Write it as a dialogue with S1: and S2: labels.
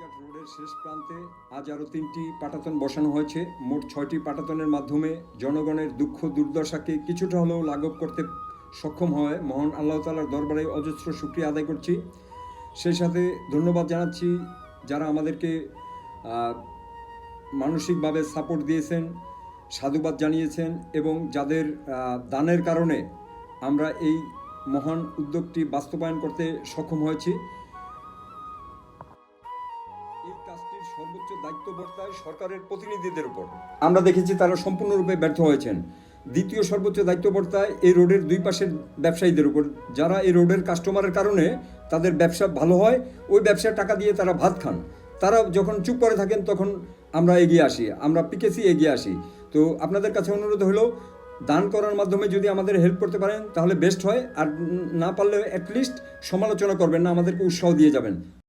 S1: কালীঘাট রোডের শেষ প্রান্তে আজ আরও তিনটি পাটাতন বসানো হয়েছে। মোট ছয়টি পাটাতনের মাধ্যমে জনগণের দুঃখ, দুর্দশাকে কিছুটা হলেও লাঘব করতে সক্ষম হয় মহান আল্লাহ তালার দরবারে অজস্র শুক্রিয়া আদায় করছি। সেই সাথে ধন্যবাদ জানাচ্ছি যারা আমাদেরকে মানসিকভাবে সাপোর্ট দিয়েছেন, সাধুবাদ জানিয়েছেন এবং যাদের দানের কারণে আমরা এই মহান উদ্যোগটি বাস্তবায়ন করতে সক্ষম হয়েছি। এই কাজটির সর্বোচ্চ দায়িত্ব বর্তায় সরকারের প্রতিনিধিদের উপর। আমরা দেখেছি তারা সম্পূর্ণরূপে ব্যর্থ হয়েছেন। দ্বিতীয় সর্বোচ্চ দায়িত্ব বর্তায় এই রোডের দুই পাশের ব্যবসায়ীদের উপর। যারা এই রোডের কাস্টমারের কারণে তাদের ব্যবসা ভালো হয়, ওই ব্যবসার টাকা দিয়ে তারা ভাত খান। তারা যখন চুপ করে থাকেন, তখন আমরা এগিয়ে আসি, আমরা পিকেসি এগিয়ে আসি। তো আপনাদের কাছে অনুরোধ হলো, দান করার মাধ্যমে যদি আমাদের হেল্প করতে পারেন, তাহলে বেস্ট হয়। আর না পারলে অ্যাটলিস্ট সমালোচনা করবেন না, আমাদেরকে উৎসাহ দিয়ে যাবেন।